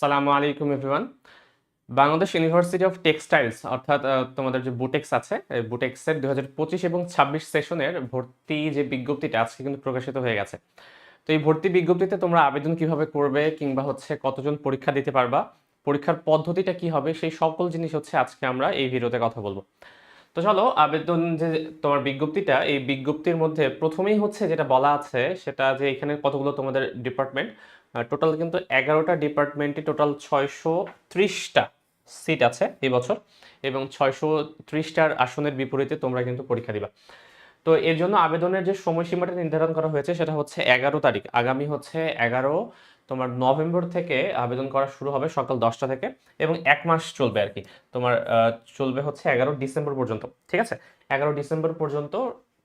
সালামু আলাইকুম, everyone. Bangladesh university of textiles অর্থাৎ তোমাদের যে বুটেক্স আছে বুটেক্সের দু হাজার পঁচিশ এবং ছাব্বিশ সেশনের ভর্তি যে বিজ্ঞপ্তিটা আজকে কিন্তু প্রকাশিত হয়ে গেছে। তো এই ভর্তি বিজ্ঞপ্তিতে তোমরা আবেদন কীভাবে করবে কিংবা হচ্ছে কতজন পরীক্ষা দিতে পারবা, পরীক্ষার পদ্ধতিটা কি হবে, সেই সকল জিনিস হচ্ছে আজকে আমরা এই ভিডিওতে কথা বলব। তো চলো, আবেদন যে তোমার বিজ্ঞপ্তিটা, এই বিজ্ঞপ্তির মধ্যে প্রথমেই হচ্ছে যেটা বলা আছে, সেটা যে এখানে কতগুলো তোমাদের ডিপার্টমেন্ট টোটাল কিন্তু এগারোটা ডিপার্টমেন্টে টোটাল ছয়শো ত্রিশটা সিট আছে এই বছর এবং ছয়শো ত্রিশটার আসনের বিপরীতে তোমরা কিন্তু পরীক্ষা দিবা। তো এর জন্য আবেদনের যে সময়সীমাটা নির্ধারণ করা হয়েছে সেটা হচ্ছে এগারো তারিখ। আগামী হচ্ছে এগারো তোমার নভেম্বর থেকে আবেদন করা শুরু হবে সকাল দশটা থেকে এবং এক মাস চলবে আর কি। তোমার চলবে হচ্ছে এগারো ডিসেম্বর পর্যন্ত, ঠিক আছে? এগারো ডিসেম্বর পর্যন্ত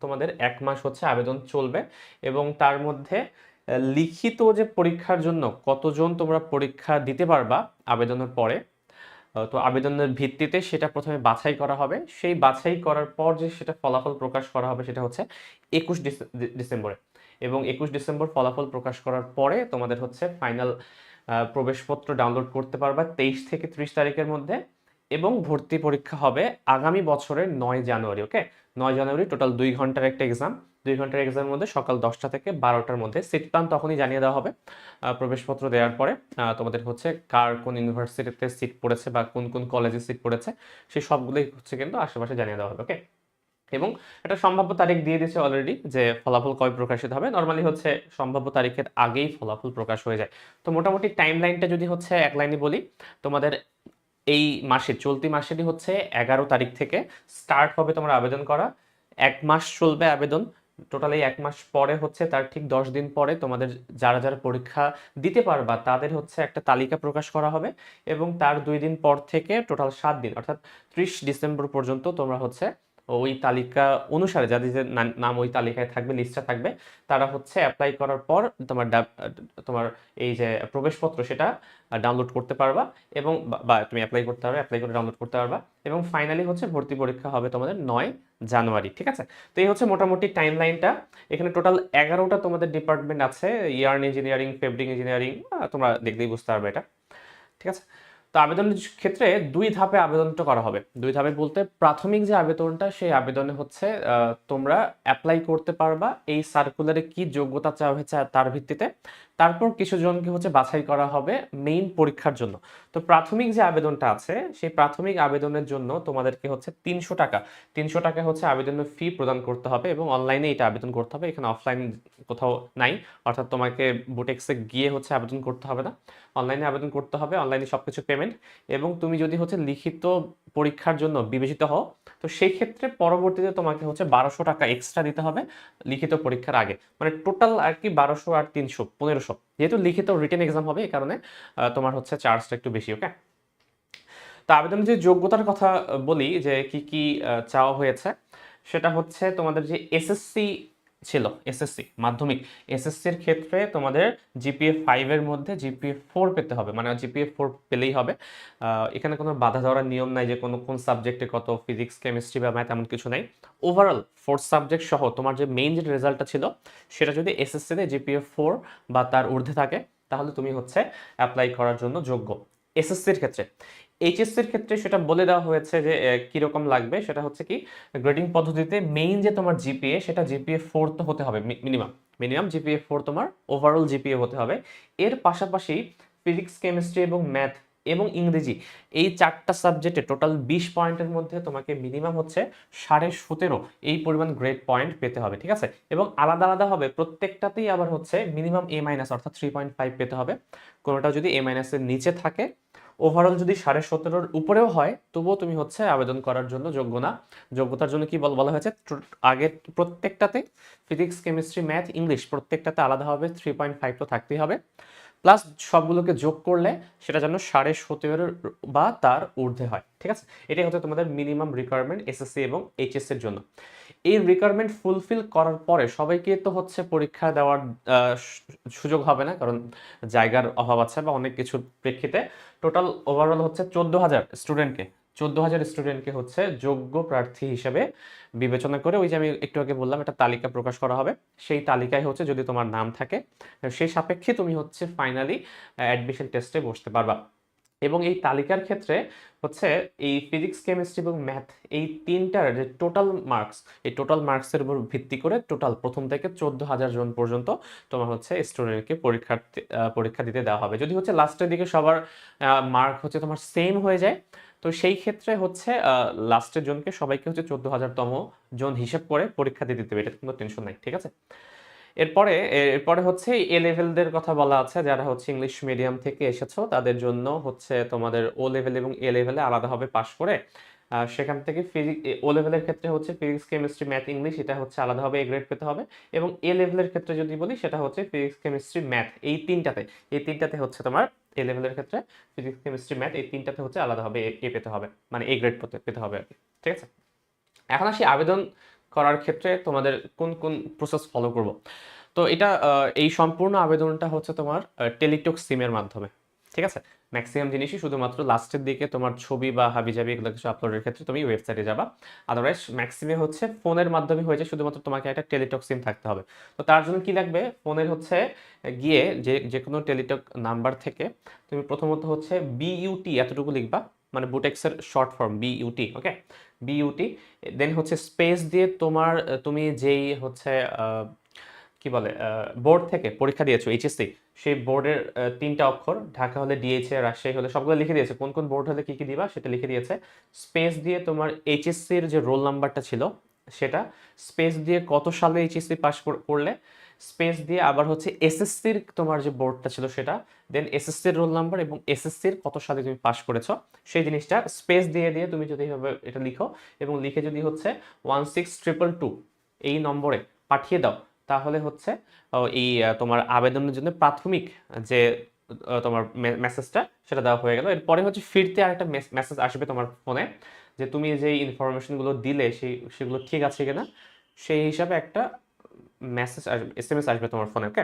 তোমাদের এক মাস হচ্ছে আবেদন চলবে এবং তার মধ্যে লিখিত যে পরীক্ষার জন্য কতজন তোমরা পরীক্ষা দিতে পারবা আবেদনের পরে তো আবেদনের ভিত্তিতে সেটা প্রথমে বাছাই করা হবে। সেই বাছাই করার পর যে সেটা ফলাফল প্রকাশ করা হবে সেটা হচ্ছে একুশ ডিসেম্বরে। এবং একুশ ডিসেম্বর ফলাফল প্রকাশ করার পরে তোমাদের হচ্ছে ফাইনাল প্রবেশপত্র ডাউনলোড করতে পারবা তেইশ থেকে ত্রিশ তারিখের মধ্যে। এবং ভর্তি পরীক্ষা হবে আগামী বছরের নয় জানুয়ারি, ওকে? নয় জানুয়ারি টোটাল দুই ঘণ্টার একটা এক্সাম। দুই ঘণ্টার এক্সামের মধ্যে সকাল দশটা থেকে বারোটার মধ্যে সিট প্ল্যান তখনই জানিয়ে দেওয়া হবে। প্রবেশপত্র দেওয়ার পরে তোমাদের হচ্ছে কার কোন ইউনিভার্সিটিতে সিট পড়েছে বা কোন কোন কলেজে সিট পড়েছে সেই সবগুলোই হচ্ছে কিন্তু আশেপাশে জানিয়ে দেওয়া হবে ওকে এবং একটা সম্ভাব্য তারিখ দিয়ে দিয়েছে অলরেডি যে ফলাফল কবে প্রকাশিত হবে। নর্মালি হচ্ছে সম্ভাব্য তারিখের আগেই ফলাফল প্রকাশ হয়ে যায়। তো মোটামুটি টাইম লাইনটা যদি হচ্ছে এক লাইনে বলি, তোমাদের এই মাসে, চলতি মাসেরই হচ্ছে এগারো তারিখ থেকে স্টার্ট হবে তোমার আবেদন করা। এক মাস চলবে আবেদন টোটালি এক মাস পরে হচ্ছে, তার ঠিক দশ দিন পরে তোমাদের যারা যারা পরীক্ষা দিতে পারবা, তাদের হচ্ছে একটা তালিকা প্রকাশ করা হবে এবং তার দুই দিন পর থেকে টোটাল সাত দিন, অর্থাৎ ত্রিশ ডিসেম্বর পর্যন্ত তোমরা হচ্ছে ওই তালিকা অনুসারে যাদের নাম ওই তালিকায় থাকবে লিস্টটা থাকবে, তারা হচ্ছে অ্যাপ্লাই করার পর তোমার তোমার এই যে প্রবেশপত্র সেটা ডাউনলোড করতে পারবা এবং বা তুমি অ্যাপ্লাই করতে পারবে অ্যাপ্লাই করে ডাউনলোড করতে পারবা এবং ফাইনালি হচ্ছে ভর্তি পরীক্ষা হবে তোমাদের নয় জানুয়ারি, ঠিক আছে? তো এই হচ্ছে মোটামুটি টাইম লাইনটা এখানে টোটাল এগারোটা তোমাদের ডিপার্টমেন্ট আছে ইয়ার্ন ইঞ্জিনিয়ারিং ফেব্রিক ইঞ্জিনিয়ারিং তোমরা দেখলেই বুঝতে পারবে এটা, ঠিক আছে? তো আবেদনের ক্ষেত্রে দুই ধাপে আবেদনটা করা হবে। দুই ধাপে বলতে প্রাথমিক যে আবেদনটা, সেই আবেদনে হচ্ছে তোমরা অ্যাপ্লাই করতে পারবা এই সার্কুলারে কি যোগ্যতা চাওয়া হয়েছে তার ভিত্তিতে। তারপর কিছু জনকে হচ্ছে বাছাই করা হবে মেইন পরীক্ষার জন্য। তো প্রাথমিক যে আবেদনটা আছে, সেই প্রাথমিক আবেদনের জন্য তোমাদেরকে হচ্ছে তিনশো টাকা তিনশো টাকা হচ্ছে আবেদনের ফি প্রদান করতে হবে এবং অনলাইনে এটা আবেদন করতে হবে, এখানে অফলাইন কোথাও নাই। অর্থাৎ তোমাকে বুটেক্সে গিয়ে হচ্ছে আবেদন করতে হবে না। অনলাইনে আবেদন করতে হবে অনলাইনে সব কিছু পেমেন্ট এবং তুমি যদি হচ্ছে লিখিত পরীক্ষার জন্য বিবেচিত হও। তো সেই ক্ষেত্রে পরবর্তীতে তোমাকে হচ্ছে বারোশো টাকা এক্সট্রা দিতে হবে লিখিত পরীক্ষার আগে। মানে টোটাল আর কি বারোশো আর তিনশো, পনেরোশো। যেহেতু লিখিত রিটেন এক্সাম হবে, এই কারণে তোমার হচ্ছে চার্জটা একটু বেশি ওকে তো আবেদনের যে যোগ্যতার কথা বলি, যে কি কি চাওয়া হয়েছে, সেটা হচ্ছে তোমাদের যে এসএসসি ছিল এসএসসি মাধ্যমিক। এসএসসির ক্ষেত্রে তোমাদের জিপিএ ফাইভের মধ্যে জিপিএ ফোর পেতে হবে মানে জিপিএ ফোর পেলেই হবে। এখানে কোনো বাধা ধরার নিয়ম নাই যে কোনো, কোন সাবজেক্টে কত ফিজিক্স কেমিস্ট্রি বা ম্যাথ এমন কিছু নাই। ওভারঅল ফোর্থ সাবজেক্ট সহ তোমার যে মেইন যে রেজাল্টটা ছিল, সেটা যদি এসএসসিতে জিপিএ ফোর বা তার ঊর্ধ্বে থাকে, তাহলে তুমি হচ্ছে অ্যাপ্লাই করার জন্য যোগ্য। এসএসসির ক্ষেত্রে এইচএসসির ক্ষেত্রে সেটা বলে দেওয়া হয়েছে যে কীরকম লাগবে? সেটা হচ্ছে কি গ্রেডিং পদ্ধতিতে মেইন যে তোমার জিপিএ সেটা জিপিএ ফোর তো হতে হবে মিনিমাম মিনিমাম জিপিএ ফোর তোমার ওভারঅল জিপিএ হতে হবে। এর পাশাপাশি ফিজিক্স কেমিস্ট্রি এবং ম্যাথ এবং ইংরেজি, এই চারটা সাবজেক্টে টোটাল বিশ পয়েন্টের মধ্যে তোমাকে মিনিমাম হচ্ছে সাড়ে সতেরো, এই পরিমাণ গ্রেড পয়েন্ট পেতে হবে, ঠিক আছে? এবং আলাদা আলাদা হবে, প্রত্যেকটাতেই আবার হচ্ছে মিনিমাম এ মাইনাস অর্থাৎ থ্রি পয়েন্ট ফাইভ পেতে হবে। কোনোটা যদি এ মাইনাসের নিচে থাকে ওভারঅল যদি সাড়ে সতেরোর উপরেও হয়, তবুও তুমি হচ্ছে আবেদন করার জন্য যোগ্য না। যোগ্যতার জন্য কি বল- বলা হয়েছে? আগে প্রত্যেকটাতে ফিজিক্স কেমিস্ট্রি ম্যাথ ইংলিশ প্রত্যেকটাতে আলাদাভাবে থ্রি পয়েন্ট ফাইভ তো থাকতেই হবে। প্লাস সবগুলোকে যোগ করলে সেটা যেন সাড়ে সতেরো বা তার ঊর্ধ্বে হয়, ঠিক আছে? এটাই হচ্ছে তোমাদের মিনিমাম রিকোয়ারমেন্ট এসএসসি এবং এইচএস এর জন্য। এই রিকোয়ারমেন্ট ফুলফিল করার পরে সবাইকে তো হচ্ছে পরীক্ষা দেওয়ার সুযোগ হবে না, কারণ জায়গার অভাব আছে বা অনেক কিছুর প্রেক্ষিতে টোটাল ওভারঅল হচ্ছে চোদ্দ হাজার স্টুডেন্টকে চোদ্দ হাজার স্টুডেন্টকে হচ্ছে যোগ্য প্রার্থী হিসেবে বিবেচনা করে ওই যে আমি একটু আগে বললাম একটা তালিকা প্রকাশ করা হবে। সেই তালিকায় হচ্ছে যদি তোমার নাম থাকে সেই সাপেক্ষে তুমি হচ্ছে ফাইনালি অ্যাডমিশন টেস্টে বসতে পারবা। এবং এই তালিকার ক্ষেত্রে হচ্ছে এই ফিজিক্স কেমিস্ট্রি এবং ম্যাথ এই তিনটার যে টোটাল মার্কস এই টোটাল মার্কসের উপর ভিত্তি করে টোটাল প্রথম থেকে চোদ্দ হাজার জন পর্যন্ত তোমার হচ্ছে স্টুডেন্টকে পরীক্ষার্থী আহ, পরীক্ষা দিতে দেওয়া হবে। যদি হচ্ছে লাস্টের দিকে সবার মার্ক হচ্ছে তোমার সেম হয়ে যায় তো সেই ক্ষেত্রে হচ্ছে লাস্টের জনকে সবাইকে হচ্ছে চোদ্দ হাজারতম জন হিসেব করে পরীক্ষা দিয়ে দিতে হবে। এটা কোনো টেনশন নাই, ঠিক আছে? এরপরে এরপরে হচ্ছে এ লেভেলদের কথা বলা আছে, যারা হচ্ছে ইংলিশ মিডিয়াম থেকে এসেছ, তাদের জন্য হচ্ছে তোমাদের ও লেভেল এবং এ লেভেলে আলাদাভাবে পাশ করে আহ, সেখান থেকে ফিজিক্স ও লেভেলের ক্ষেত্রে হচ্ছে ফিজিক্স কেমিস্ট্রি ম্যাথ ইংলিশ এটা হচ্ছে আলাদাভাবে এ গ্রেড পেতে হবে এবং এ লেভেলের ক্ষেত্রে যদি বলি সেটা হচ্ছে ফিজিক্স কেমিস্ট্রি ম্যাথ এই তিনটাতে এই তিনটাতে হচ্ছে তোমার এ লেভেলের ক্ষেত্রে ফিজিক্স কেমিস্ট্রি ম্যাথ এই তিনটাতে হচ্ছে আলাদাভাবে এ পেতে হবে মানে এ গ্রেড পেতে পেতে হবে আর ঠিক আছে? এখন আসি আবেদন করার ক্ষেত্রে তোমাদের কোন কোন প্রসেস ফলো করব। তো এটা এই সম্পূর্ণ আবেদনটা হচ্ছে তোমার টেলিটক সিমের মাধ্যমে। ঠিক আছে? ম্যাক্সিমাম জিনিসই শুধুমাত্র লাস্টের দিকে তোমার ছবি বা হাবিজাবি এগুলো কিছু আপলোডের ক্ষেত্রে তুমি ওয়েবসাইটে যাবা। আদারওয়াইজ ম্যাক্সিমে হচ্ছে ফোনের মাধ্যমে হয়ে যায় শুধুমাত্র তোমাকে একটা টেলিটক সিম থাকতে হবে। তো তার জন্য কি লাগবে? ফোনের হচ্ছে গিয়ে যে যে কোনো টেলিটক নাম্বার থেকে তুমি প্রথমত হচ্ছে বিইউটি এতটুকু লিখবা মানে বুটেক্সের short form B U T okay B U T then হচ্ছে স্পেস দিয়ে তোমার, তুমি যেই হচ্ছে কি বলে বোর্ড থেকে পরীক্ষা দিয়েছ এইচএসসি সেই বোর্ডের তিনটা অক্ষর, ঢাকা হলে ডিএইচএ রাজশাহী হলে সবগুলো লিখে দিয়েছে। কোন কোন বোর্ড হলে কি কি দিবা সেটা লিখে দিয়েছে। স্পেস দিয়ে তোমার এইচএসসির যে রোল নাম্বারটা ছিল সেটা, স্পেস দিয়ে কত সালে এইচএসসি পাস করলে, স্পেস দিয়ে আবার হচ্ছে এসএসসির তোমার যে বোর্ডটা ছিল সেটা দেন এসএসসির রোল নাম্বার এবং এসএসসির কত সালে তুমি পাস করেছ, সেই জিনিসটা স্পেস দিয়ে দিয়ে তুমি যদি এভাবে এটা লিখো এবং লিখে যদি হচ্ছে ওয়ান সিক্স ট্রিপল টু এই নম্বরে পাঠিয়ে দাও তাহলে হচ্ছে এই তোমার আবেদনের জন্য প্রাথমিক যে তোমার মেসেজটা সেটা দেওয়া হয়ে গেল। এরপরে হচ্ছে ফিরতে আরেকটা মেসেজ আসবে তোমার ফোনে যে, তুমি যে ইনফরমেশনগুলো দিলে সেই, সেগুলো ঠিক আছে কিনা? সেই হিসাবে একটা মেসেজ আসবে এস এম এস আসবে তোমার ফোনে, ওকে?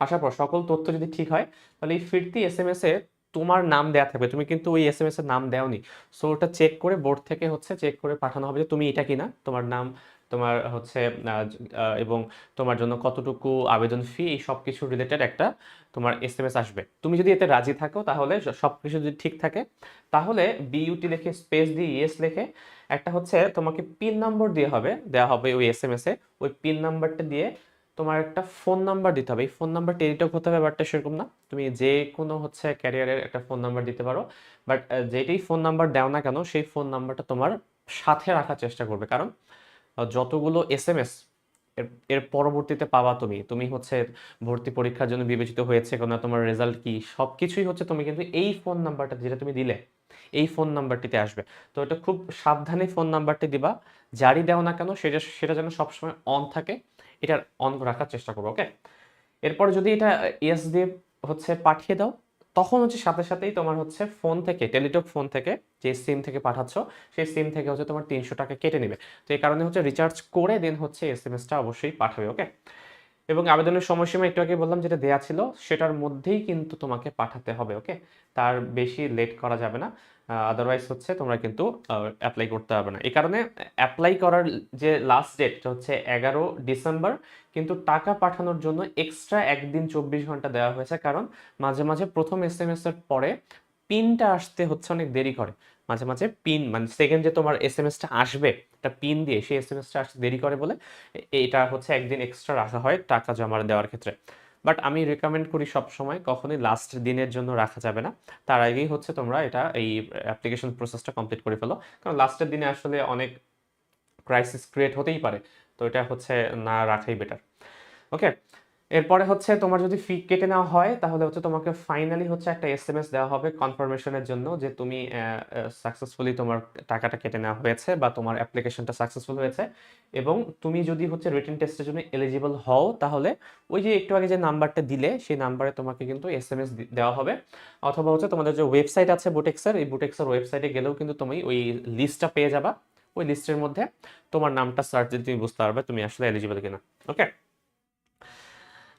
আসার পর সকল তথ্য যদি ঠিক হয়, তাহলে এই ফিরতি এস এম এস এ তোমার নাম দেওয়া থাকবে। তুমি কিন্তু ওই এস এম এস এর নাম দেওনি। সো ওটা চেক করে বোর্ড থেকে হচ্ছে চেক করে পাঠানো হবে যে, তুমি এটা কিনা? তোমার নাম তোমার হচ্ছে এবং তোমার জন্য কতটুকু আবেদন ফি এই সব কিছু রিলেটেড একটা তোমার এস এম এস আসবে। তুমি যদি এতে রাজি থাকো, তাহলে সব কিছু যদি ঠিক থাকে, তাহলে বিইউটি লিখে স্পেস দিয়ে ইয়েস লিখে একটা হচ্ছে তোমাকে পিন নম্বর দিয়ে হবে দেওয়া হবে ওই এস এম এস এ। ওই পিন নাম্বারটা দিয়ে তোমার একটা ফোন নাম্বার দিতে হবে। এই ফোন নাম্বার টেলিটক হতে হবে, ব্যাপারটা সেরকম না। তুমি যে কোনো হচ্ছে ক্যারিয়ারের একটা ফোন নাম্বার দিতে পারো। বাট যেটাই ফোন নাম্বার দাও না কেন, সেই ফোন নাম্বারটা তোমার সাথে রাখার চেষ্টা করবে। কারণ যতগুলো এস এম এস এর পরবর্তীতে পাবা তুমি। তুমি হচ্ছে ভর্তি পরীক্ষার জন্য বিবেচিত হয়েছে কোনো, তোমার রেজাল্ট কি সব কিছুই হচ্ছে তুমি কিন্তু এই ফোন নাম্বারটা যেটা তুমি দিলে, এই ফোন নাম্বারটিতে আসবে। তো এটা খুব সাবধানে ফোন নাম্বারটি দিবা, যারই দাও না কেন সেটা সেটা যেন সবসময় অন থাকে এটা অন রাখার চেষ্টা করব ওকে এরপরে যদি এটা ইয়েস দিয়ে হচ্ছে পাঠিয়ে দাও, তখন হচ্ছে সাথে সাথেই তোমার হচ্ছে ফোন থেকে টেলিটক ফোন থেকে যে সিম থেকে পাঠাচ্ছ, সেই সিম থেকে হচ্ছে তোমার তিনশো টাকা কেটে নেবে। তো এই কারণে হচ্ছে রিচার্জ করে দেন হচ্ছে এস এম এসটা অবশ্যই পাঠাবে ওকে এবং আবেদনের সময়সীমা একটু আগে বললাম যেটা দেয়া ছিল, সেটার মধ্যেই কিন্তু তোমাকে পাঠাতে হবে ওকে তার বেশি লেট করা যাবে না। আদারওয়াইজ হচ্ছে তোমরা কিন্তু অ্যাপ্লাই করতে পারবে না। এই কারণে অ্যাপ্লাই করার যে লাস্ট ডেট হচ্ছে এগারো ডিসেম্বর, কিন্তু টাকা পাঠানোর জন্য এক্সট্রা একদিন চব্বিশ ঘণ্টা দেওয়া হয়েছে। কারণ মাঝে মাঝে প্রথম এস এম এস এর পরে পিনটা আসতে হচ্ছে অনেক দেরি করে। মাঝে মাঝে পিন মানে সেকেন্ড যে তোমার এস এম এসটা আসবে, একটা পিন দিয়ে সেই এস এম এসটা আসতে দেরি করে বলে এটা হচ্ছে একদিন এক্সট্রা রাখা হয় টাকা জমা দেওয়ার ক্ষেত্রে। বাট আমি রেকমেন্ড করি সব সময় কখনোই লাস্ট দিনের জন্য রাখা যাবে না। তার আগেই হচ্ছে তোমরা এটা এই অ্যাপ্লিকেশন প্রসেসটা কমপ্লিট করে ফেলো। কারণ লাস্টের দিনে আসলে অনেক ক্রাইসিস ক্রিয়েট হতেই পারে। তো এটা হচ্ছে না রাখাই বেটার ওকে এরপরে হচ্ছে তোমার যদি ফি কেটে নেওয়া হয়, তাহলে হচ্ছে তোমাকে ফাইনালি হচ্ছে একটা এস এম এস দেওয়া হবে কনফার্মেশনের জন্য যে তুমি সাকসেসফুলি তোমার টাকাটা কেটে নেওয়া হয়েছে বা তোমার অ্যাপ্লিকেশনটা সাকসেসফুল হয়েছে। এবং তুমি যদি হচ্ছে রিটেন টেস্টের জন্য এলিজিবল হও, তাহলে ওই যে একটু আগে যে নাম্বারটা দিলে, সেই নাম্বারে তোমাকে কিন্তু এস এম এস দেওয়া হবে। অথবা হচ্ছে তোমাদের যে ওয়েবসাইট আছে বুটেক্সের এই বুটেক্সের ওয়েবসাইটে গেলেও কিন্তু তুমি ওই লিস্টটা পেয়ে যাবা। ওই লিস্টের মধ্যে তোমার নামটা সার্চ দিয়ে তুমি বুঝতে পারবে তুমি আসলে এলিজিবল কিনা ওকে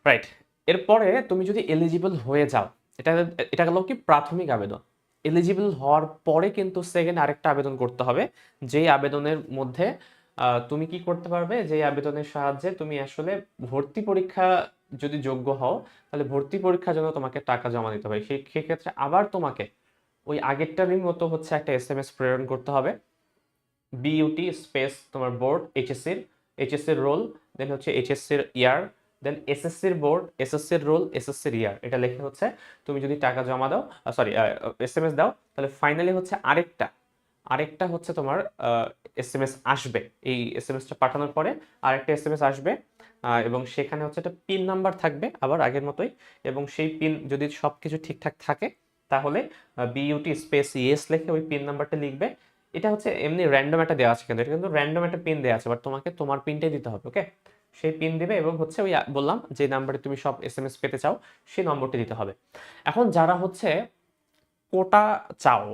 রাইট এরপরে তুমি যদি এলিজিবল হয়ে যাও, এটা এটা গেল কি প্রাথমিক আবেদন। এলিজিবল হওয়ার পরে কিন্তু সেকেন্ড আরেকটা আবেদন করতে হবে, যেই আবেদনের মধ্যে তুমি কি করতে পারবে? যে আবেদনের সাহায্যে তুমি আসলে ভর্তি পরীক্ষা যদি যোগ্য হও, তাহলে ভর্তি পরীক্ষার জন্য তোমাকে টাকা জমা দিতে হবে। সেই ক্ষেত্রে আবার তোমাকে ওই আগেরটারই মতো হচ্ছে একটা এস এম এস প্রেরণ করতে হবে। বিইউটি স্পেস তোমার বোর্ড এইচএসসির এইচএসসির রোল দেন হচ্ছে এইচএসসির ইয়ার দেন এসএসসির বোর্ড এসএসসির রোল এসএসসির ইয়ার এটা লেখে হচ্ছে তুমি যদি টাকা জমা দাও সরি এস এম এস দাও, তাহলে ফাইনালি হচ্ছে আরেকটা আরেকটা হচ্ছে তোমার এস এম এস আসবে। এই এস এম এসটা পাঠানোর পরে আরেকটা এস এম এস আসবে এবং সেখানে হচ্ছে একটা পিন নাম্বার থাকবে আবার আগের মতোই, এবং সেই পিন যদি সব কিছু ঠিকঠাক থাকে, তাহলে বিইউটি স্পেস ইএস লিখে ওই পিন নাম্বারটা লিখবে। এটা হচ্ছে এমনি র্যান্ডম একটা দেওয়া আছে কিন্তু, এটা কিন্তু র্যান্ডম একটা পিন দেওয়া আছে বাট তোমাকে তোমার পিনটাই দিতে হবে ওকে সেই পিন দেবে এবং হচ্ছে ওই বললাম যে নাম্বারে তুমি সব এস এম এস পেতে চাও সেই নম্বরটি দিতে হবে। এখন যারা হচ্ছে কোটা চাও,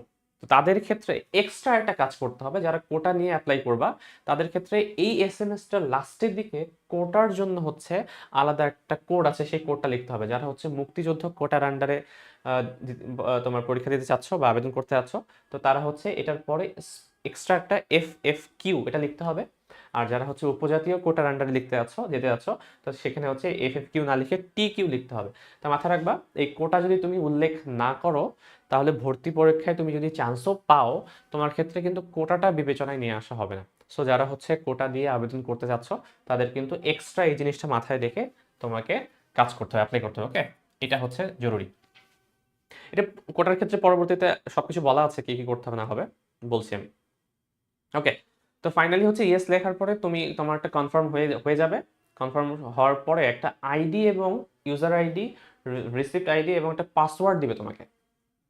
তো তাদের ক্ষেত্রে এক্সট্রা একটা কাজ করতে হবে। যারা কোটা নিয়ে অ্যাপ্লাই করবা, তাদের ক্ষেত্রে এই এস এম এসটার লাস্টের দিকে কোটার জন্য হচ্ছে আলাদা একটা কোড আছে, সেই কোডটা লিখতে হবে। যারা হচ্ছে মুক্তিযুদ্ধ কোটার আন্ডারে তোমার পরীক্ষা দিতে চাচ্ছ বা আবেদন করতে চাচ্ছ, তো তারা হচ্ছে এটার পরে এক্সট্রা একটা এফ এফ কিউ এটা লিখতে হবে। আর যারা হচ্ছে উপজাতীয় কোটার আন্ডারে লিখতে যাচ্ছ যেতে যাচ্ছ তো সেখানে হচ্ছে এফ এফ কিউ না লিখে টি কিউ লিখতে হবে। তা মাথায় রাখবা, এই কোটা যদি তুমি উল্লেখ না করো, তাহলে ভর্তি পরীক্ষায় তুমি যদি চান্সও পাও, তোমার ক্ষেত্রে কিন্তু কোটাটা বিবেচনায় নিয়ে আসা হবে না। সো যারা হচ্ছে কোটা দিয়ে আবেদন করতে যাচ্ছ তাদের কিন্তু এক্সট্রা এই জিনিসটা মাথায় রেখে তোমাকে কাজ করতে হবে অ্যাপ্লাই করতে হবে ওকে এটা হচ্ছে জরুরি। এটা কোটার ক্ষেত্রে পরবর্তীতে সবকিছু বলা আছে, কি কি করতে হবে না হবে, বলছি আমি। ওকে তো ফাইনালি হচ্ছে ইয়েস লেখার পরে তুমি, তোমার একটা কনফার্ম হয়ে হয়ে যাবে। কনফার্ম হওয়ার পরে একটা আইডি এবং ইউজার আইডি রিসিপ্ট আইডি এবং একটা পাসওয়ার্ড দিবে তোমাকে।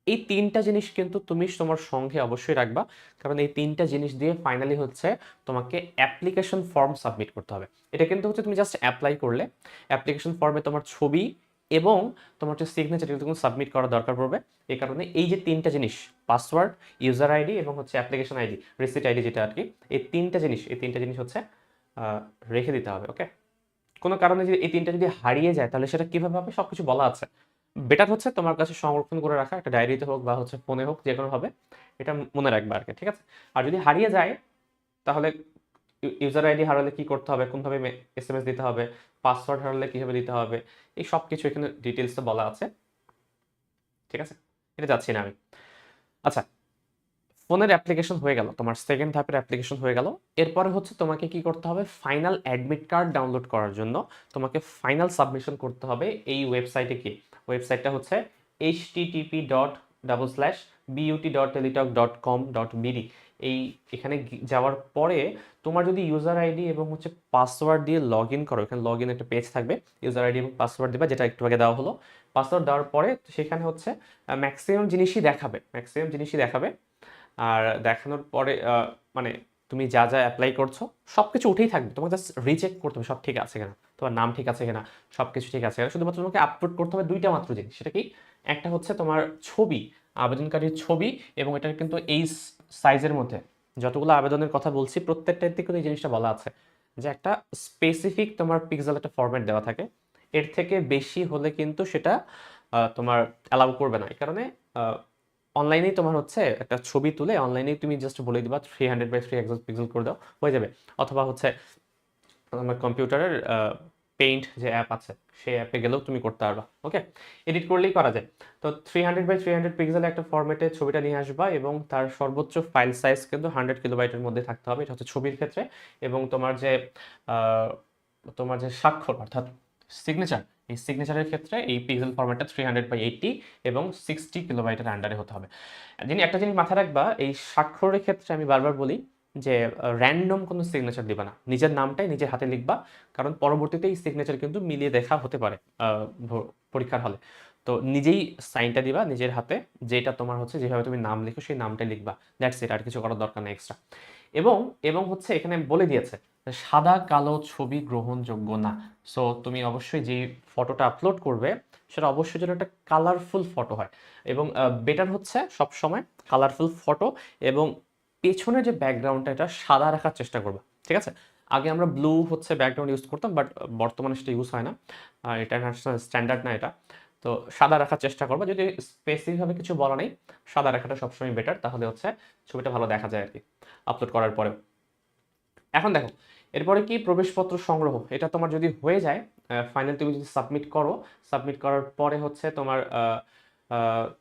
এই তিনটা জিনিস কিন্তু তুমি তোমার সঙ্গে অবশ্যই রাখবা। কারণ এই তিনটা জিনিস দিয়ে ফাইনালি হচ্ছে তোমাকে অ্যাপ্লিকেশন ফর্ম সাবমিট করতে হবে। এটা কিন্তু হচ্ছে তুমি জাস্ট অ্যাপ্লাই করলে। অ্যাপ্লিকেশন ফর্মে তোমার ছবি এবং তোমার হচ্ছে সিগনেচার কিন্তু সাবমিট করা দরকার পড়বে। এই কারণে এই যে তিনটা জিনিস পাসওয়ার্ড ইউজার আইডি এবং হচ্ছে অ্যাপ্লিকেশন আইডি রিসিট আইডি যেটা আর কি এই তিনটা জিনিস, এই তিনটা জিনিস হচ্ছে রেখে দিতে হবে ওকে কোনো কারণে যদি এই তিনটা যদি হারিয়ে যায়, তাহলে সেটা কীভাবে হবে? সব কিছু বলা আছে। বেটার হচ্ছে তোমার কাছে সংরক্ষণ করে রাখা, একটা ডায়েরিতে হোক বা হচ্ছে ফোনে হোক যে কোনো হবে এটা মনে রাখবে আর কি ঠিক আছে? আর যদি হারিয়ে যায়, তাহলে ইউজার আইডি হারালে কি করতে হবে? কোনভাবে এস এম এস দিতে হবে? পাসওয়ার্ড হারালে কীভাবে দিতে হবে? এই সব কিছু এখানে ডিটেলসে বলা আছে। ঠিক আছে? এটা যাচ্ছি না আমি। আচ্ছা ফোনের অ্যাপ্লিকেশন হয়ে গেল। তোমার সেকেন্ড ধাপের অ্যাপ্লিকেশন হয়ে গেল। এরপরে হচ্ছে তোমাকে কি করতে হবে? ফাইনাল অ্যাডমিট কার্ড ডাউনলোড করার জন্য তোমাকে ফাইনাল সাবমিশন করতে হবে এই ওয়েবসাইটে কি ওয়েবসাইটটা হচ্ছে HTTP dot double slash BUT dot Teletalk dot com dot BD এই এখানে যাওয়ার পরে তোমার যদি ইউজার আইডি এবং হচ্ছে পাসওয়ার্ড দিয়ে লগ ইন করো, এখানে লগ ইন একটা পেজ থাকবে ইউজার আইডি এবং পাসওয়ার্ড দিবা, যেটা একটু আগে দেওয়া হলো। পাসওয়ার্ড দেওয়ার পরে সেখানে হচ্ছে ম্যাক্সিমাম জিনিসই দেখাবে ম্যাক্সিমাম জিনিসই দেখাবে। আর দেখানোর পরে মানে তুমি যা যা অ্যাপ্লাই করছ সব কিছু উঠেই থাকবে। তোমাকে জাস্ট রিচেক করতে হবে, সব ঠিক আছে কিনা, তোমার নাম ঠিক আছে কিনা সব কিছু ঠিক আছে কিনা। শুধুমাত্র তোমাকে আপলোড করতে হবে দুইটা মাত্র জিনিস, সেটা কি? একটা হচ্ছে তোমার ছবি আবেদনকারীর ছবি এবং এটা কিন্তু এই সাইজের মধ্যে যতগুলো আবেদনের কথা বলছি, প্রত্যেকটার দিকে এই জিনিসটা বলা আছে যে একটা স্পেসিফিক তোমার পিক্সেল একটা ফরম্যাট দেওয়া থাকে। এর থেকে বেশি হলে কিন্তু সেটা তোমার অ্যালাউ করবে না। এই কারণে অনলাইনেই তোমার হচ্ছে একটা ছবি তুলে অনলাইনেই তুমি জাস্ট বলে দিবা three hundred by three excel pixel করে দাও, হয়ে যাবে। অথবা হচ্ছে আমার কম্পিউটারের পেইন্ট যে অ্যাপ আছে, সেই অ্যাপে গেলেও তুমি করতে পারবা ওকে এডিট করলেই করা যায়। তো three hundred by three hundred pixel একটা ফর্মেটে ছবিটা নিয়ে আসবা এবং তার সর্বোচ্চ ফাইল সাইজ কিন্তু হান্ড্রেড কিলোবাইটের মধ্যে থাকতে হবে, এটা হচ্ছে ছবির ক্ষেত্রে। এবং তোমার যে তোমার যে স্বাক্ষর অর্থাৎ সিগনেচার এই সিগনেচারের ক্ষেত্রে এই পিক্সেল ফরম্যাটটা থ্রি হান্ড্রেড বাই এইটটি এবং সিক্সটি কিলোবাইটের আন্ডারে হতে হবে। যিনি একটা জিনিস মাথায় রাখবা, এই স্বাক্ষরের ক্ষেত্রে আমি বারবার বলি যে র্যান্ডম কোনো সিগনেচার দিবা না। নিজের নামটাই নিজের হাতে লিখবা, কারণ পরবর্তীতে এই সিগনেচার কিন্তু মিলিয়ে দেখা হতে পারে পরীক্ষার হলে। তো নিজেই সাইনটা দিবা নিজের হাতে, যেটা তোমার হচ্ছে যেভাবে তুমি নাম লিখো সেই নামটাই লিখবা। দ্যাটস ইট আর কিছু করার দরকার নেই এক্সট্রা এবং এবং হচ্ছে এখানে বলে দিয়েছে, সাদা কালো ছবি গ্রহণযোগ্য না। সো তুমি অবশ্যই যে ফটোটা আপলোড করবে, সেটা অবশ্যই যেন একটা কালারফুল ফটো হয়। এবং বেটার হচ্ছে সব সময় কালারফুল ফটো এবং পেছনের যে ব্যাকগ্রাউন্ডটা এটা সাদা রাখার চেষ্টা করবে, ঠিক আছে? আগে আমরা ব্লু হচ্ছে ব্যাকগ্রাউন্ড ইউজ করতাম বাট বর্তমানে সেটা ইউজ হয় না। এটা স্ট্যান্ডার্ড না এটা। তো সাদা রাখার চেষ্টা করবা। যদি স্পেসিফিকভাবে কিছু বলা নেই, সাদা রাখাটা সবসময় বেটার তাহলে হচ্ছে ছবিটা ভালো দেখা যায় আর কি আপলোড করার পরে এখন দেখো, এরপরে কি প্রবেশপত্র সংগ্রহ? এটা তোমার যদি হয়ে যায় ফাইনাল তুমি যদি সাবমিট করো সাবমিট করার পরে হচ্ছে তোমার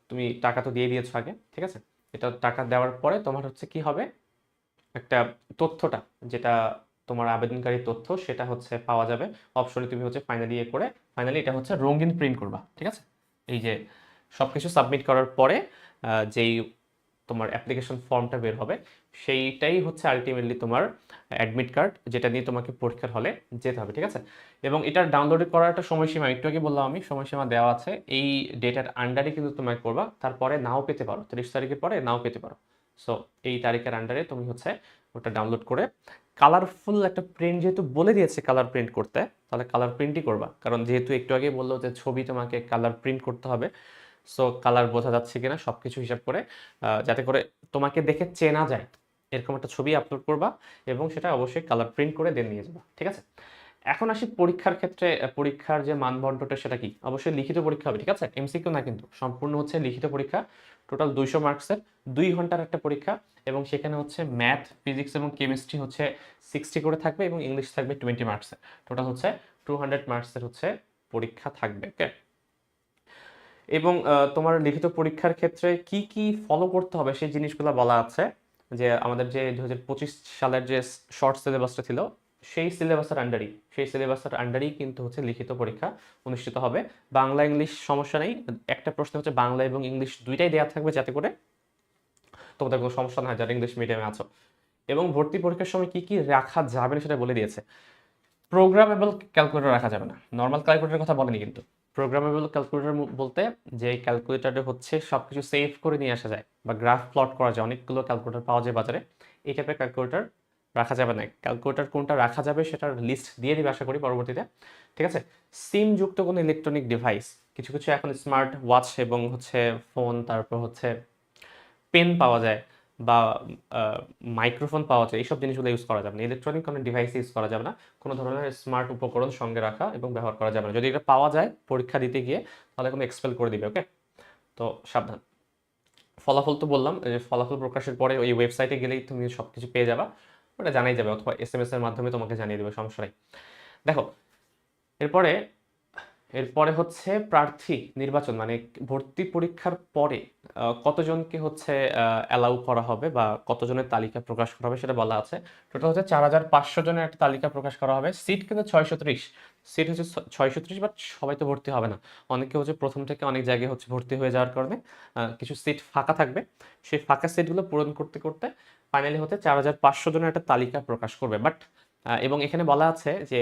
তুমি টাকা তো দিয়ে দিয়েছ আগে, ঠিক আছে? এটা টাকা দেওয়ার পরে তোমার হচ্ছে কি হবে? একটা তথ্যটা, যেটা তোমার আবেদনকারী তথ্য, সেটা হচ্ছে পাওয়া যাবে। অপশনে তুমি হচ্ছে ফাইনালি ইয়ে করে ফাইনালি এটা হচ্ছে রঙিন প্রিন্ট করবা, ঠিক আছে? এই যে সব কিছু সাবমিট করার পরে যেই তোমার অ্যাপ্লিকেশন ফর্মটা বের হবে। সেইটাই হচ্ছে আলটিমেটলি তোমার অ্যাডমিট কার্ড যেটা নিয়ে তোমাকে পরীক্ষার হলে যেতে হবে, ঠিক আছে? এবং এটার ডাউনলোড করার একটা সময়সীমা, একটু আগে বললাম আমি, সময়সীমা দেওয়া আছে। এই ডেটার আন্ডারে কিন্তু তোমায় করবা, তারপরে নাও পেতে পারো, তিরিশ তারিখের পরে নাও পেতে পারো। সো এই তারিখের আন্ডারে তুমি হচ্ছে ওটা ডাউনলোড করে কালারফুল একটা প্রিন্ট যেহেতু বলে দিয়েছে কালার প্রিন্ট করতে, তাহলে কালার প্রিন্টই করবা। কারণ যেহেতু একটু আগে বলল যে ছবি তোমাকে কালার প্রিন্ট করতে হবে সো কালার বোঝা যাচ্ছে কিনা সব কিছু হিসাব করে যাতে করে তোমাকে দেখে চেনা যায়। এরকম একটা ছবি আপলোড করবা এবং সেটা অবশ্যই কালার প্রিন্ট করে দেন নিয়ে যাবা, ঠিক আছে? এখন আসি পরীক্ষার ক্ষেত্রে পরীক্ষার যে মানদণ্ডটা সেটা কি? অবশ্যই লিখিত পরীক্ষা হবে, ঠিক আছে? এমসিকিউ না কিন্তু, সম্পূর্ণ হচ্ছে লিখিত পরীক্ষা। টোটাল দুইশো মার্কসের দুই ঘণ্টার একটা পরীক্ষা এবং সেখানে হচ্ছে ম্যাথ ফিজিক্স এবং কেমিস্ট্রি হচ্ছে সিক্সটি করে থাকবে এবং ইংলিশ থাকবে টোয়েন্টি মার্কসের টোটাল হচ্ছে টু হান্ড্রেড মার্কসের হচ্ছে পরীক্ষা থাকবে ওকে এবং তোমার লিখিত পরীক্ষার ক্ষেত্রে কি কি ফলো করতে হবে? সেই জিনিসগুলো বলা আছে যে, আমাদের যে দু হাজার পঁচিশ সালের যে শর্ট সিলেবাসটা ছিল, সেই সিলেবাসের আন্ডারই সেই সিলেবাসের আন্ডারই কিন্তু হচ্ছে লিখিত পরীক্ষা অনুষ্ঠিত হবে। বাংলা, ইংলিশ সমস্যা নেই। একটা প্রশ্ন হচ্ছে বাংলা এবং ইংলিশ দুইটাই দেওয়া থাকবে যাতে করে তোমাদের কোনো সমস্যা না হয়, যারা ইংলিশ মিডিয়ামে আছো। এবং ভর্তি পরীক্ষার সময় কি কি রাখা যাবে না সেটা বলে দিয়েছে। প্রোগ্রামেবল ক্যালকুলেটর রাখা যাবে না। নর্মাল ক্যালকুলেটরের কথা বলেনি কিন্তু। প্রোগ্রামেবল ক্যালকুলেটর বলতে যে ক্যালকুলেটরে হচ্ছে সব কিছু সেভ করে নিয়ে আসা যায় বা গ্রাফ প্লট করা যায়, অনেকগুলো ক্যালকুলেটর পাওয়া যায় বাজারে। এই টাইপের ক্যালকুলেটর রাখা যাবে না। ক্যালকুলেটর কোনটা রাখা যাবে সেটার লিস্ট দিয়ে দিবে আশা করি পরবর্তীতে। ঠিক আছে? সিম যুক্ত কোনো ইলেকট্রনিক ডিভাইস কিছু কিছু এখন স্মার্ট ওয়াচ এবং হচ্ছে ফোন তারপর হচ্ছে পেন পাওয়া যায়। বা মাইক্রোফোন পাওয়া যায়, এইসব জিনিসগুলো ইউজ করা যাবে না। ইলেকট্রনিক কোনো ডিভাইস ইউজ করা যাবে না। কোনো ধরনের স্মার্ট উপকরণ সঙ্গে রাখা এবং ব্যবহার করা যাবে না। যদি এটা পাওয়া যায় পরীক্ষা দিতে গিয়ে, তাহলে কোনো এক্সপেল করে দিবে ওকে তো সাবধান। ফলাফল তো বললাম যে ফলাফল প্রকাশের পরে ওই ওয়েবসাইটে গেলেই তুমি সব কিছু পেয়ে যাবা। ওটা জানাই যাবে অথবা এস এম এস এর মাধ্যমে তোমাকে জানিয়ে দেবে, সমস্যা নেই। দেখো, এরপরে এরপরে হচ্ছে প্রার্থী নির্বাচন মানে ভর্তি পরীক্ষার পরে কতজনকে হচ্ছে অ্যালাউ করা হবে বা কতজনের তালিকা প্রকাশ করা হবে সেটা বলা আছে। টোটাল হচ্ছে চার হাজার পাঁচশো জনের একটা তালিকা প্রকাশ করা হবে। সিট কিন্তু ছয়শো ত্রিশ। সিট হচ্ছে ছয়শো ত্রিশ বাট সবাই তো ভর্তি হবে না। অনেকে হচ্ছে প্রথম থেকে অনেক জায়গায় হচ্ছে ভর্তি হয়ে যাওয়ার কারণে কিছু সিট ফাঁকা থাকবে। সেই ফাঁকা সিটগুলো পূরণ করতে করতে ফাইনালি হতে চার হাজার পাঁচশো জনের একটা তালিকা প্রকাশ করবে। বাট এবং এখানে বলা আছে যে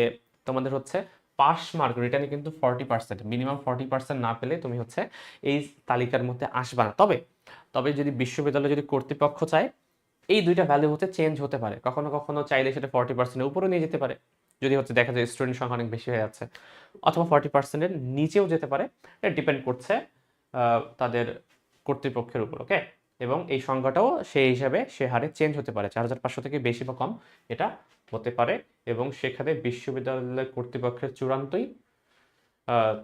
তোমাদের হচ্ছে পাস মার্ক রিটার্নে কিন্তু forty percent minimum forty percent না পেলে তুমি হচ্ছে এই তালিকার মধ্যে আসবা না। তবে তবে যদি বিশ্ববিদ্যালয় যদি কর্তৃপক্ষ চায়, এই দুইটা ভ্যালু হচ্ছে চেঞ্জ হতে পারে। কখনো কখনো চাইলে সেটা ফর্টি পার্সেন্টের উপরে নিয়ে যেতে পারে। যদি হচ্ছে দেখা যায় স্টুডেন্ট সংখ্যা অনেক বেশি হয়ে যাচ্ছে। অথবা ফর্টি পার্সেন্টের নিচেও যেতে পারে। এটা ডিপেন্ড করছে তাদের কর্তৃপক্ষের উপর ওকে এবং এই সংখ্যাটাও সেই হিসাবে সে হারে চেঞ্জ হতে পারে। চার হাজার পাঁচশো থেকে বেশি বা কম, এটা হতে পারে এবং সেখানে বিশ্ববিদ্যালয় কর্তৃপক্ষের চূড়ান্তই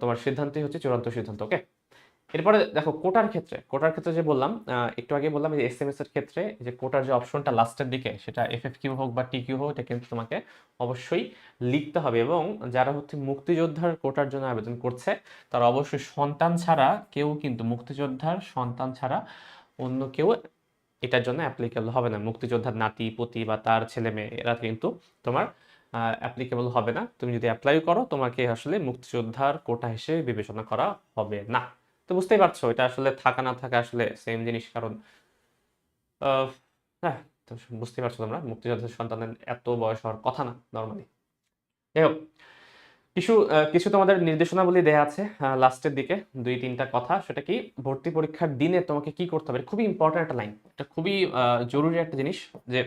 তোমার সিদ্ধান্তই হচ্ছে চূড়ান্ত সিদ্ধান্ত ওকে এরপরে দেখো কোটার ক্ষেত্রে কোটার ক্ষেত্রে যে বললাম একটু আগে বললাম যে এস এম এস এর ক্ষেত্রে যে কোটার যে অপশনটা লাস্টের দিকে, সেটা এফ এফ কিউ হোক বা টি কিউ হোক, এটা কিন্তু তোমাকে অবশ্যই লিখতে হবে এবং যারা হচ্ছে মুক্তিযোদ্ধার কোটার জন্য আবেদন করছে, তারা অবশ্যই সন্তান ছাড়া কেউ কিন্তু, মুক্তিযোদ্ধার সন্তান ছাড়া অন্য কেউ এটার জন্য অ্যাপ্লিকেবল হবে না। মুক্তিযোদ্ধার নাতি, পুতি বা তার ছেলে মেয়ে এরা কিন্তু তোমার অ্যাপ্লিকেবল হবে না। তুমি যদি অ্যাপ্লাই করো, তোমাকে আসলে মুক্তিযোদ্ধার কোটা হিসেবে বিবেচনা করা হবে না। তো বুঝতেই পারছ, এটা আসলে থাকা না থাকা আসলে সেম জিনিস। কারণ হ্যাঁ বুঝতেই পারছ তোমরা মুক্তিযোদ্ধার সন্তানের এত বয়স হওয়ার কথা না নর্মালি যাই হোক কিছু কিছু তোমাদের নির্দেশনাবলী দেয়া আছে লাস্টের দিকে দুই, তিনটা কথা। সেটা কি, ভর্তি পরীক্ষার দিনে তোমাকে কি করতে হবে? খুবই ইম্পর্ট্যান্ট একটা লাইন এটা খুবই জরুরি একটা জিনিস যে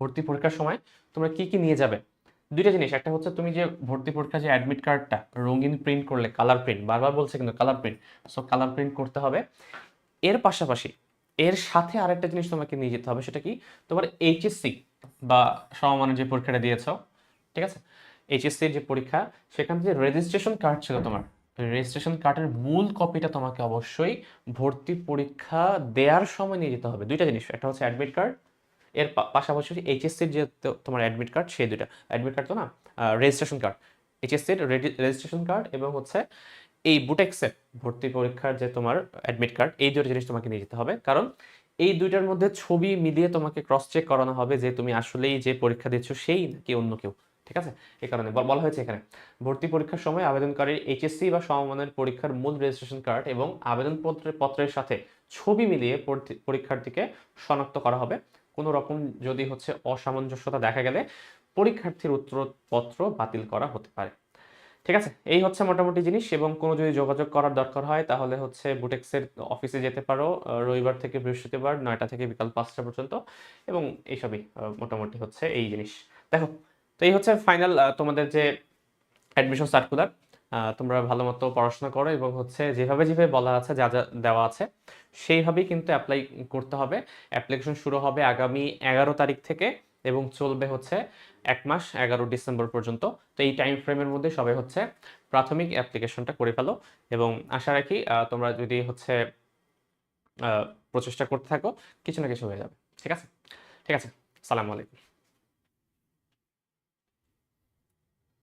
ভর্তি পরীক্ষার সময় তোমরা কি কি নিয়ে যাবে? দুইটা জিনিস। একটা হচ্ছে তুমি যে ভর্তি পরীক্ষার যে অ্যাডমিট কার্ডটা রঙিন প্রিন্ট করলে কালার প্রিন্ট বারবার বলছে কিন্তু colour print so colour print করতে হবে। এর পাশাপাশি, এর সাথে আরেকটা জিনিস তোমাকে নিয়ে যেতে হবে, সেটা কি, তোমার এইচএসসি বা সমমানের যে পরীক্ষাটা দিয়েছ, ঠিক আছে? এইচএসসির যে পরীক্ষা, সেখান থেকে রেজিস্ট্রেশন কার্ড ছিল তোমার। রেজিস্ট্রেশন কার্ডের মূল কপিটা তোমাকে অবশ্যই ভর্তি পরীক্ষা দেওয়ার সময় নিয়ে যেতে হবে। দুইটা জিনিস, একটা হচ্ছে অ্যাডমিট কার্ড এর পাশাপাশি এইচএসসির যে তোমার অ্যাডমিট কার্ড সেই দুইটা। অ্যাডমিট কার্ড তো না? রেজিস্ট্রেশন কার্ড এইচএসসির রেজিস্ট্রেশন কার্ড এবং হচ্ছে এই বুটেক্সের ভর্তি পরীক্ষার যে তোমার অ্যাডমিট কার্ড এই দুটো জিনিস তোমাকে নিয়ে যেতে হবে। কারণ এই দুইটার মধ্যে ছবি মিলিয়ে তোমাকে ক্রস চেক করানো হবে যে তুমি আসলেই যে পরীক্ষা দিচ্ছ, সেই নাকি অন্য কেউ। ঠিক আছে? এই কারণে বলা হয়েছে এখানে। ভর্তি পরীক্ষার সময় আবেদনকারীর এইচএসসি বা সমমানের পরীক্ষার মূল রেজিস্ট্রেশন কার্ড এবং আবেদনপত্রের পত্রের সাথে ছবি মিলিয়ে পরীক্ষার্থীকে শনাক্ত করা হবে। কোনো রকম যদি হচ্ছে অসামঞ্জস্যতা দেখা গেলে পরীক্ষার্থীর উত্তরপত্র বাতিল করা হতে পারে। ঠিক আছে? এই হচ্ছে মোটামুটি জিনিস এবং কোনো যদি যোগাযোগ করার দরকার হয় তাহলে হচ্ছে বুটেক্সের অফিসে যেতে পারো রবিবার থেকে বৃহস্পতিবার নয়টা থেকে বিকাল পাঁচটা পর্যন্ত এবং এইসবই মোটামুটি হচ্ছে এই জিনিস। দেখো তো এই হচ্ছে ফাইনাল তোমাদের যে অ্যাডমিশন সার্কুলার তোমরা ভালো মতো পড়াশোনা করো এবং হচ্ছে যেভাবে যেভাবে বলা আছে, যা যা দেওয়া আছে, সেইভাবেই কিন্তু অ্যাপ্লাই করতে হবে। অ্যাপ্লিকেশন শুরু হবে আগামী এগারো তারিখ থেকে এবং চলবে হচ্ছে এক মাস, এগারো ডিসেম্বর পর্যন্ত। তো এই টাইম ফ্রেমের মধ্যে সবাই হচ্ছে প্রাথমিক অ্যাপ্লিকেশনটা করে ফেলো এবং আশা রাখি তোমরা যদি হচ্ছে প্রচেষ্টা করতে থাকো, কিছু না কিছু হয়ে যাবে। ঠিক আছে? ঠিক আছে। সালামু আলাইকুম।